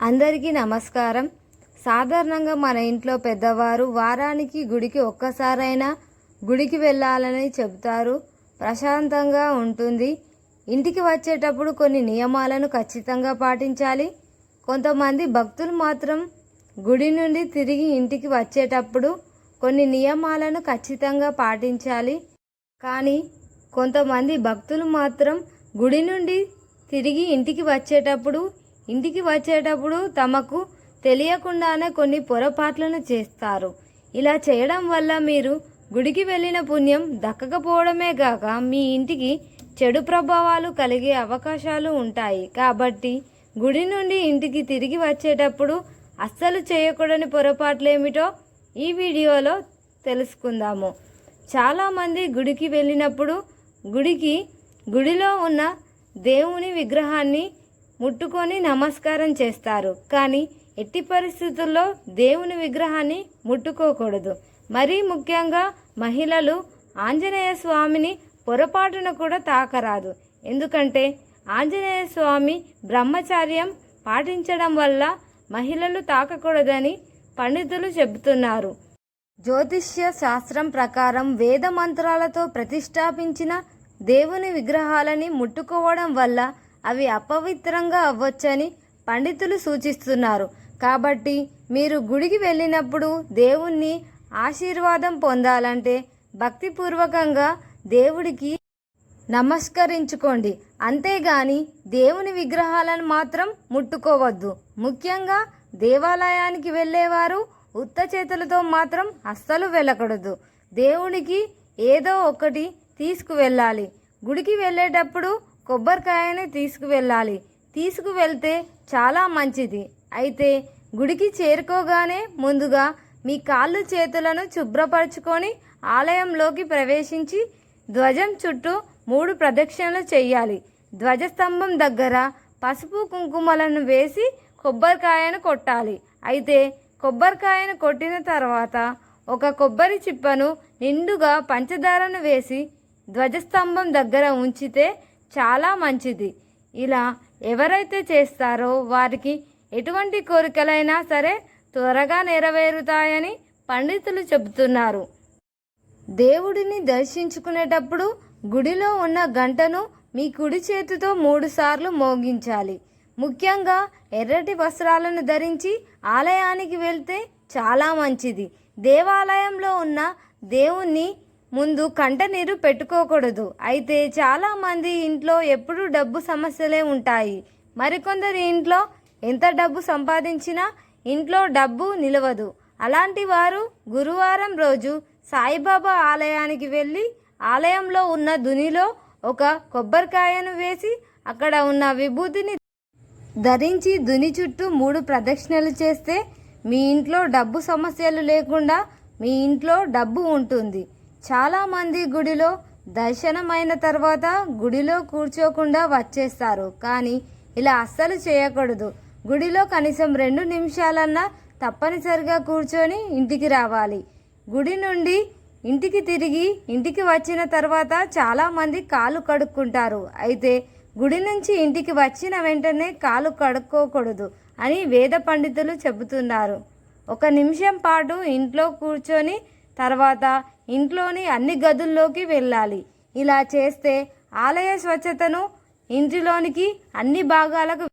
అందరికీ నమస్కారం. సాధారణంగా మన ఇంట్లో పెద్దవారు వారానికి గుడికి ఒక్కసారైనా గుడికి వెళ్ళాలని చెబుతారు. ప్రశాంతంగా ఉంటుంది. ఇంటికి వచ్చేటప్పుడు కొన్ని నియమాలను ఖచ్చితంగా పాటించాలి. కొంతమంది భక్తులు మాత్రం గుడి నుండి తిరిగి ఇంటికి వచ్చేటప్పుడు కొన్ని నియమాలను ఖచ్చితంగా పాటించాలి. కానీ కొంతమంది భక్తులు మాత్రం గుడి నుండి తిరిగి ఇంటికి వచ్చేటప్పుడు ఇంటికి వచ్చేటప్పుడు తమకు తెలియకుండానే కొన్ని పొరపాట్లను చేస్తారు. ఇలా చేయడం వల్ల మీరు గుడికి వెళ్ళిన పుణ్యం దక్కకపోవడమే కాక మీ ఇంటికి చెడు ప్రభావాలు కలిగే అవకాశాలు ఉంటాయి. కాబట్టి గుడి నుండి ఇంటికి తిరిగి వచ్చేటప్పుడు అస్సలు చేయకూడని పొరపాట్లు ఏమిటో ఈ వీడియోలో తెలుసుకుందాము. చాలామంది గుడికి వెళ్ళినప్పుడు గుడికి గుడిలో ఉన్న దేవుని విగ్రహాన్ని ముట్టుకొని నమస్కారం చేస్తారు. కానీ ఎట్టి పరిస్థితుల్లో దేవుని విగ్రహాన్ని ముట్టుకోకూడదు. మరీ ముఖ్యంగా మహిళలు ఆంజనేయ స్వామిని పొరపాటున కూడా తాకరాదు. ఎందుకంటే ఆంజనేయ స్వామి బ్రహ్మచార్యం పాటించడం వల్ల మహిళలు తాకకూడదని పండితులు చెబుతున్నారు. జ్యోతిష్య శాస్త్రం ప్రకారం వేద మంత్రాలతో ప్రతిష్టాపించిన దేవుని విగ్రహాలని ముట్టుకోవడం వల్ల అవి అపవిత్రంగా అవ్వచ్చని పండితులు సూచిస్తున్నారు. కాబట్టి మీరు గుడికి వెళ్ళినప్పుడు దేవుణ్ణి ఆశీర్వాదం పొందాలంటే భక్తిపూర్వకంగా దేవుడికి నమస్కరించుకోండి. అంతేగాని దేవుని విగ్రహాలను మాత్రం ముట్టుకోవద్దు. ముఖ్యంగా దేవాలయానికి వెళ్ళేవారు ఉత్త చేతులతో మాత్రం అస్సలు వెళ్ళకూడదు. దేవునికి ఏదో ఒకటి తీసుకువెళ్ళాలి. గుడికి వెళ్ళేటప్పుడు కొబ్బరికాయని తీసుకువెళ్ళాలి. తీసుకువెళ్తే చాలా మంచిది. అయితే గుడికి చేరుకోగానే ముందుగా మీ కాళ్ళు చేతులను శుభ్రపరచుకొని ఆలయంలోకి ప్రవేశించి ధ్వజం చుట్టూ మూడు ప్రదక్షిణలు చేయాలి. ధ్వజస్తంభం దగ్గర పసుపు కుంకుమలను వేసి కొబ్బరికాయను కొట్టాలి. అయితే కొబ్బరికాయను కొట్టిన తర్వాత ఒక కొబ్బరి చిప్పను నిండుగా పంచదారను వేసి ధ్వజస్తంభం దగ్గర ఉంచితే చాలా మంచిది. ఇలా ఎవరైతే చేస్తారో వారికి ఎటువంటి కోరికలైనా సరే త్వరగా నెరవేరుతాయని పండితులు చెబుతున్నారు. దేవుడిని దర్శించుకునేటప్పుడు గుడిలో ఉన్న గంటను మీ కుడి చేతితో మూడుసార్లు మోగించాలి. ముఖ్యంగా ఎర్రటి వస్త్రాలను ధరించి ఆలయానికి వెళ్తే చాలా మంచిది. దేవాలయంలో ఉన్న దేవుణ్ణి ముందు కంట నీరు పెట్టుకోకూడదు. అయితే చాలామంది ఇంట్లో ఎప్పుడూ డబ్బు సమస్యలే ఉంటాయి. మరికొందరి ఇంట్లో ఎంత డబ్బు సంపాదించినా ఇంట్లో డబ్బు నిలవదు. అలాంటి వారు గురువారం రోజు సాయిబాబా ఆలయానికి వెళ్ళి ఆలయంలో ఉన్న దునిలో ఒక కొబ్బరికాయను వేసి అక్కడ ఉన్న విభూతిని ధరించి దుని చుట్టూ మూడు ప్రదక్షిణలు చేస్తే మీ ఇంట్లో డబ్బు సమస్యలు లేకుండా మీ ఇంట్లో డబ్బు ఉంటుంది. చాలామంది గుడిలో దర్శనమైన తర్వాత గుడిలో కూర్చోకుండా వచ్చేస్తారు. కానీ ఇలా అస్సలు చేయకూడదు. గుడిలో కనీసం రెండు నిమిషాలన్నా తప్పనిసరిగా కూర్చొని ఇంటికి రావాలి. గుడి నుండి ఇంటికి తిరిగి ఇంటికి వచ్చిన తర్వాత చాలామంది కాలు కడుక్కుంటారు. అయితే గుడి నుంచి ఇంటికి వచ్చిన వెంటనే కాలు కడుక్కోకూడదు అని వేద పండితులు చెబుతున్నారు. ఒక నిమిషం పాటు ఇంట్లో కూర్చొని తర్వాత ఇంట్లోని అన్ని గదుల్లోకి వెళ్ళాలి. ఇలా చేస్తే ఆలయ స్వచ్ఛతను ఇంటిలోనికి అన్ని భాగాలకు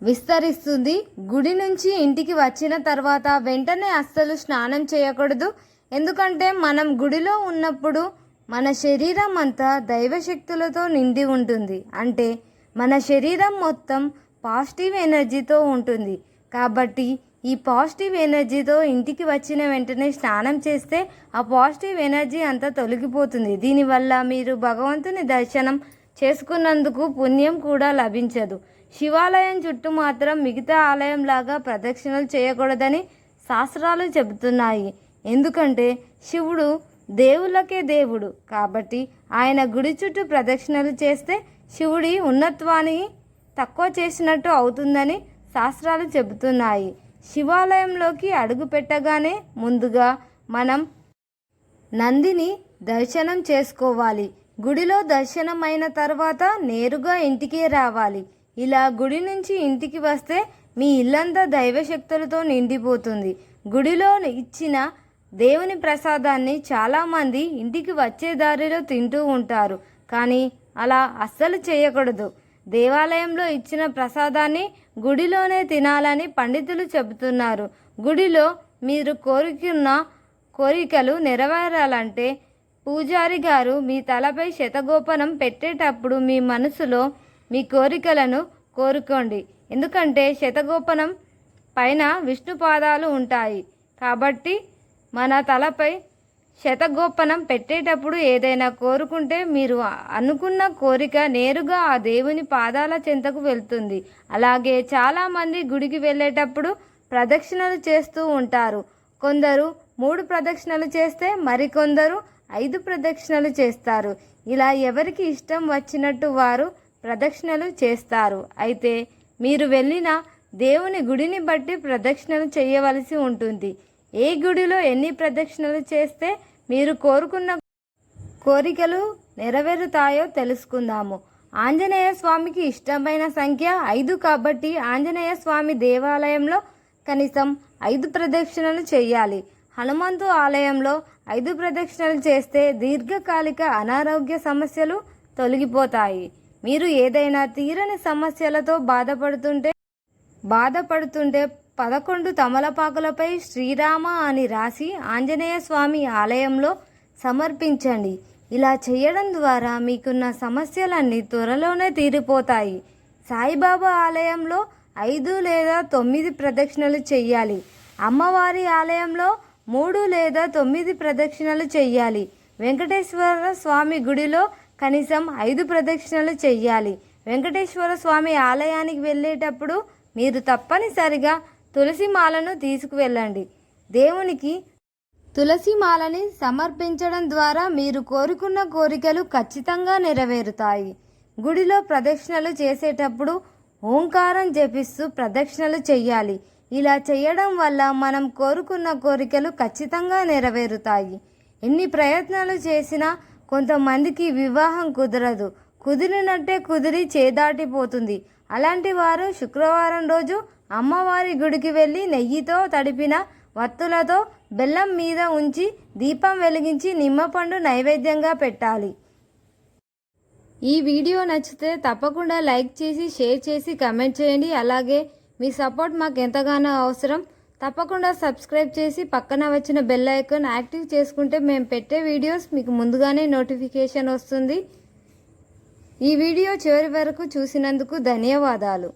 విస్తరిస్తుంది. గుడి నుంచి ఇంటికి వచ్చిన తర్వాత వెంటనే అస్సలు స్నానం చేయకూడదు. ఎందుకంటే మనం గుడిలో ఉన్నప్పుడు మన శరీరం అంతా దైవశక్తులతో నిండి ఉంటుంది. అంటే మన శరీరం మొత్తం పాజిటివ్ ఎనర్జీతో ఉంటుంది. కాబట్టి ఈ పాజిటివ్ ఎనర్జీతో ఇంటికి వచ్చిన వెంటనే స్నానం చేస్తే ఆ పాజిటివ్ ఎనర్జీ అంతా తొలగిపోతుంది. దీనివల్ల మీరు భగవంతుని దర్శనం చేసుకున్నందుకు పుణ్యం కూడా లభించదు. శివాలయం చుట్టూ మాత్రం మిగతా ఆలయం లాగా ప్రదక్షిణలు చేయకూడదని శాస్త్రాలు చెబుతున్నాయి. ఎందుకంటే శివుడు దేవుళ్ళకే దేవుడు కాబట్టి ఆయన గుడి చుట్టూ ప్రదక్షిణలు చేస్తే శివుడి ఉన్నత్వాన్ని తక్కువ చేసినట్టు అవుతుందని శాస్త్రాలు చెబుతున్నాయి. శివాలయంలోకి అడుగు పెట్టగానే ముందుగా మనం నందిని దర్శనం చేసుకోవాలి. గుడిలో దర్శనం అయిన తర్వాత నేరుగా ఇంటికి రావాలి. ఇలా గుడి నుంచి ఇంటికి వస్తే మీ ఇల్లంతా దైవశక్తులతో నిండిపోతుంది. గుడిలో ఇచ్చిన దేవుని ప్రసాదాన్ని చాలామంది ఇంటికి వచ్చే దారిలో తింటూ ఉంటారు. కానీ అలా అస్సలు చేయకూడదు. దేవాలయంలో ఇచ్చిన ప్రసాదాన్ని గుడిలోనే తినాలని పండితులు చెబుతున్నారు. గుడిలో మీరు కోరుకున్న కోరికలు నెరవేరాలంటే పూజారి గారు మీ తలపై శతగోపనం పెట్టేటప్పుడు మీ మనసులో మీ కోరికలను కోరుకోండి. ఎందుకంటే శతగోపనం పైన విష్ణు పాదాలు ఉంటాయి. కాబట్టి మన తలపై శతగోపనం పెట్టేటప్పుడు ఏదైనా కోరుకుంటే మీరు అనుకున్న కోరిక నేరుగా ఆ దేవుని పాదాల చెంతకు వెళ్తుంది. అలాగే చాలామంది గుడికి వెళ్ళేటప్పుడు ప్రదక్షిణలు చేస్తూ ఉంటారు. కొందరు మూడు ప్రదక్షిణలు చేస్తే మరికొందరు ఐదు ప్రదక్షిణలు చేస్తారు. ఇలా ఎవరికి ఇష్టం వచ్చినట్టు వారు ప్రదక్షిణలు చేస్తారు. అయితే మీరు వెళ్ళిన దేవుని గుడిని బట్టి ప్రదక్షిణలు చేయవలసి ఉంటుంది. ఏ గుడిలో ఎన్ని ప్రదక్షిణలు చేస్తే మీరు కోరుకున్న కోరికలు నెరవేరుతాయో తెలుసుకుందాము. ఆంజనేయ స్వామికి ఇష్టమైన సంఖ్య ఐదు కాబట్టి ఆంజనేయ స్వామి దేవాలయంలో కనీసం ఐదు ప్రదక్షిణలు చేయాలి. హనుమంతు ఆలయంలో ఐదు ప్రదక్షిణలు చేస్తే దీర్ఘకాలిక అనారోగ్య సమస్యలు తొలగిపోతాయి. మీరు ఏదైనా తీరని సమస్యలతో బాధపడుతుంటే బాధపడుతుంటే పదకొండు తమలపాకులపై శ్రీరామ అని రాసి ఆంజనేయ స్వామి ఆలయంలో సమర్పించండి. ఇలా చేయడం ద్వారా మీకున్న సమస్యలన్నీ త్వరలోనే తీరిపోతాయి. సాయిబాబా ఆలయంలో ఐదు లేదా తొమ్మిది ప్రదక్షిణలు చెయ్యాలి. అమ్మవారి ఆలయంలో మూడు లేదా తొమ్మిది ప్రదక్షిణలు చెయ్యాలి. వెంకటేశ్వర స్వామి గుడిలో కనీసం ఐదు ప్రదక్షిణలు చెయ్యాలి. వెంకటేశ్వర స్వామి ఆలయానికి వెళ్ళేటప్పుడు మీరు తప్పనిసరిగా తులసి మాలను తీసుకువెళ్ళండి. దేవునికి తులసి మాలని సమర్పించడం ద్వారా మీరు కోరుకున్న కోరికలు ఖచ్చితంగా నెరవేరుతాయి. గుడిలో ప్రదక్షిణలు చేసేటప్పుడు ఓంకారం జపిస్తూ ప్రదక్షిణలు చెయ్యాలి. ఇలా చేయడం వల్ల మనం కోరుకున్న కోరికలు ఖచ్చితంగా నెరవేరుతాయి. ఎన్ని ప్రయత్నాలు చేసినా కొంతమందికి వివాహం కుదరదు. కుదిరినట్టే కుదిరి చేదాటిపోతుంది. అలాంటి వారు శుక్రవారం రోజు అమ్మవారి గుడికి వెళ్ళి నెయ్యితో తడిపిన వత్తులతో బెల్లం మీద ఉంచి దీపం వెలిగించి నిమ్మపండు నైవేద్యంగా పెట్టాలి. ఈ వీడియో నచ్చితే తప్పకుండా లైక్ చేసి షేర్ చేసి కమెంట్ చేయండి. అలాగే మీ సపోర్ట్ మాకు ఎంతగానో అవసరం. తప్పకుండా సబ్స్క్రైబ్ చేసి పక్కన వచ్చిన బెల్ ఐకాన్ యాక్టివ్ చేసుకుంటే మేము పెట్టే వీడియోస్ మీకు ముందుగానే నోటిఫికేషన్ వస్తుంది. ఈ వీడియో చివరి వరకు చూసినందుకు ధన్యవాదాలు.